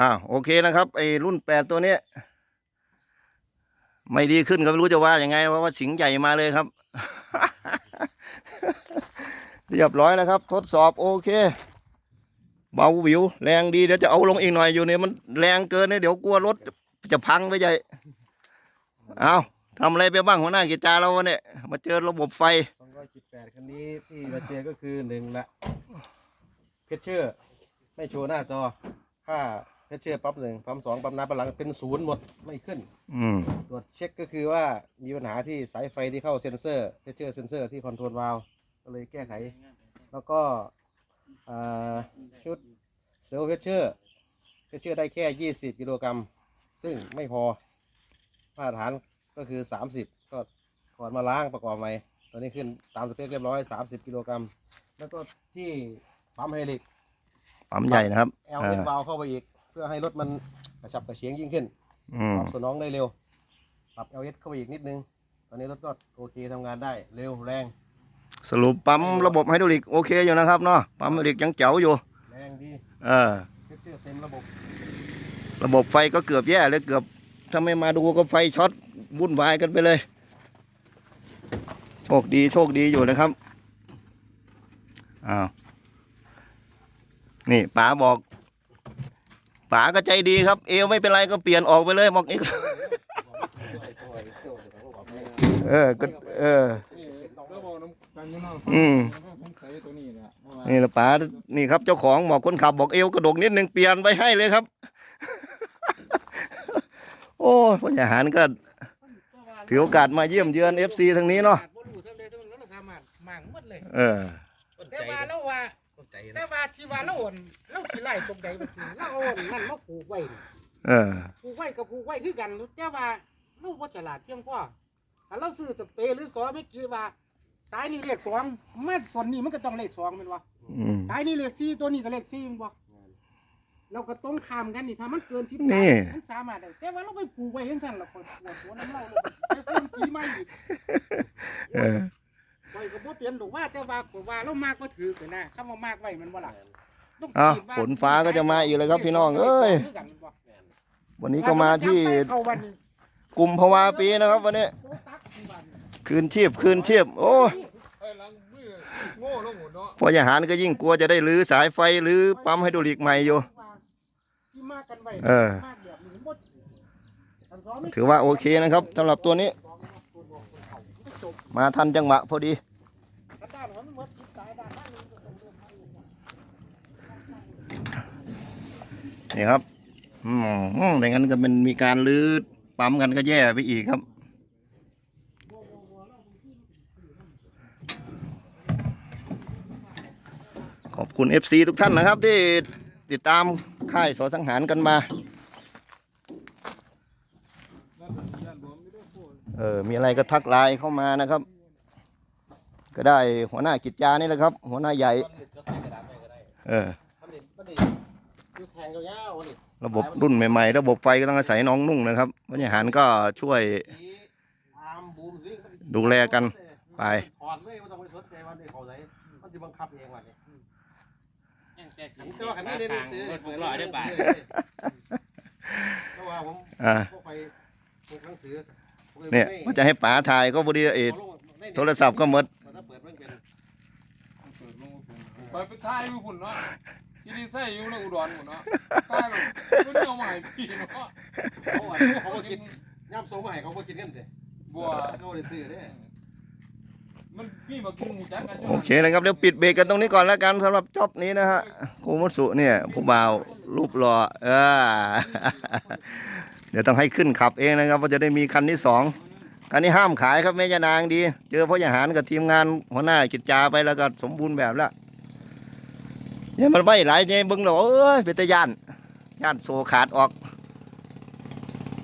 อ่าโอเคนะครับไอ้รุ่นแปดตัวเนี้ยไม่ดีขึ้นก็ไม่รู้จะว่ายังไงเพราะว่าสิงใหญ่มาเลยครับ เรียบร้อยนะครับ ทดสอบโอเค เบาวิว แรงดีเดี๋ยวจะเอาลงอีกหน่อยอยู่เนี่ยมันแรงเกินเนี่ยเดี๋ยวกลัวรถจะจะพังไปใหญ่เอาทำอะไรไปบ้างหัวหน้ากิจจาเราวะเนี่ยมาเจอระบบไฟสองร้อยจุดแปดคันนี้ที่มาเจอก็คือหนึ่งละเพชเชอร์ ไม่โชว์หน้าจอค่า เพชเชอร์ปั๊มหนึ่งปั๊มสองปั๊มน้ำปั๊มหลังเป็นศูนย์หมดไม่ขึ้น อืม ตรวจเช็คก็คือว่ามีปัญหาที่สายไฟที่เข้าเซ็นเซอร์เพชเชอร์เซ็นเซอร์ที่คอนโทรลวาล์วก็เลยแก้ไข แล้วก็อ่าชุดเซลล์เพชเชอร์เพชเชอร์ได้แค่20กิโลกรัม ซึ่งไม่พอมาตรฐานก็คือ30ก็ถอดมาล้างประกอบใหม่ตอนนี้ขึ้นตามสเปคเรียบร้อย30กิโลกรัม แล้วก็ที่ปั๊มไฮดรอลิก ปั๊มใหญ่นะครับเอลเอ็นวาลเข้าไปอีก เพื่อให้รถมันกระฉับกระเฉงยิ่งขึ้นอืมตอบสนองได้เร็ว ปรับ LS เข้าไปอีกนิดนึง ตอนนี้รถก็โอเคทำงานได้เร็วแรง สรุปปั๊มระบบไฮดรอลิกโอเคอยู่นะครับเนาะปั๊มไฮดรอลิกยังแจ๋วอยู่แรงดีเออเทคเจอร์เต็มระบบ ระบบไฟก็เกือบแย่เลยเกือบถ้าไม่มาดูก็ไฟช็อตวุ่นวายกันไปเลย โชคดีโชคดีอยู่นะครับอ้าวนี่ป๋าบอก ป๋าก็ใจดีครับ เอวไม่เป็นไรก็เปลี่ยนออกไปเลยบอกอีกเออก็เออนี่แล้วบอกน้ำกันอยังนอนอืมผมใส่ตัวนี้แหละเพราะว่านี่ละป๋านี่ครับเจ้าของบอกคนขับบอกเอวกระดกนิดนึงเปลี่ยนไปให้เลยครับ โอ้พ่อใหญ่หารก็ถือโอกาสมาเยี่ยมเยือนเอฟซีทางนี้เนาะเออ แต่ว่าเราว่า ใจ แต่ว่าที่ว่าเราอ่อนเราขี้ไล่ตรงใดบ่คือเราเอาอ่อนนั่นมาปลูกไว้นี่เออปลูกไว้กับปลูกไว้คือกันแต่ว่าเราบ่ฉลาดเพียงพอถ้าเราซื้อสเปรย์หรือซอไม่กี่ว่า สายนี่เลขสองมาส่วนนี้มันก็ต้องเลขสองแม่นบ่อืม สายนี่เลขสี่ตัวนี้ก็เลขสี่แม่นบ่เราก็ต้องข้ามกันนี่ถ้ามันเกินสิบนี่ มันสามารถได้แต่ว่าเราไปปลูกไว้จังซั่นเราปวดปวดหัวน้ำเราเลยไปเพิ่มสีใหม่อีก เออ ไว้ก็บ่เปลี่ยนหรอกว่าแต่ว่าก็ว่าเรามากบ่ถือกันนะคำว่ามากไว้มันบ่ล่ะต้องอะคิดว่ฝนฟ้าก็จะมาอีกแล้วครับพี่น้องเอ้ยวันนี้ก็มาที่เข้าวันนี้กลุ่มภาวาปีนะครับวันนี้โอ้ตักที่บ้านคืนชีพคืนชีพโอ้ยไอ้หลังมือโง่ลงหมดเนาะพ่อใหญ่หารก็ยิ่งกลัวจะได้รื้อสายไฟหรือปั๊มไฮดรอลิกใหม่อยู่ ที่มากันไว้เออ มากแบบนี้บ่อันสองไม่ถือว่าโอเคนะครับสำหรับตัวนี้ มาทันจังหวะพอดี กระด้านของมันหมดคิดสายด้านด้านหนึงก็ต้องเริ่มใหม่อีก นี่ครับ อืมอืมไม่งั้นก็มันมีการลื้อปั๊มกันก็แย่ไปอีกครับขอบคุณ FC ทุกท่านนะครับ ที่ติดตามค่ายสอสังหารกันมา เออ มีอะไรก็ทักไลน์เข้ามานะครับ ก็ได้หัวหน้ากิจจานี่แหละครับ หัวหน้าใหญ่ เออ ระบบรุ่นใหม่ ๆ ระบบไฟก็ต้องอาศัยน้องนุ่งนะครับวัญหารก็ช่วยสีอาร์มบูมหรือมันดูแลกันไปถอนเลยไม่ต้องไปสนใจมันเลยเขาใส่มันจะบังคับเองว่ะนี่แต่สีแต่ว่าคันนี้ได้หนังสือรถบุกร้อยได้บาทเพราะว่าผมอ่าพวกไปพวกหนังสือผมลเนี่ยไม่ว่าจะให้ป๋าถ่ายก็พอดีเอ็ดเอาลงในเน็ตโทรศัพท์ก็หมดถ้าเปิดมันเป็นเปิดลงไปไปท้ายอยู่พุ่นเนาะ ที่นี่ใส่อยู่ในอุดรหมดเนาะใต้ลงมันเอามาให้พี่เนาะเขาอะเขาก็กินย่ำโซ่มาให้เขาก็กินกันสิบัวเขาได้ซื้อเด้มันพี่มากินหมูจักกันโอเคนะครับเดี๋ยวปิดเบรกกันตรงนี้ก่อนแล้วกันสำหรับจอบนี้นะฮะโคมัตสุเนี่ยผู้บ่าวรูปหล่อเออเดี๋ยวต้องให้ขึ้นขับเองนะครับว่าจะได้มีคันที่สองคันนี้ห้ามขายครับแม่ยานางดี เจอพ่อใหญ่หารกับทีมงานหัวหน้ากิจจาไปแล้วก็สมบูรณ์แบบแล้ว เนี่ยมันไม่หลายเนี่ยเบึงเราเอ้ยเป็นตะยานย่านโซขาดออก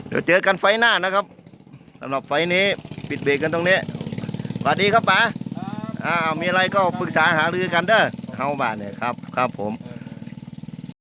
เดี๋ยวเจอกันไฟหน้านะครับสำหรับไฟนี้ปิดเบรกกันตรงนี้สวัสดีครับป๋าอ้าวมีอะไรก็ปรึกษาหารือกันเด้อเข้าบ้านเนี่ยครับ ครับผม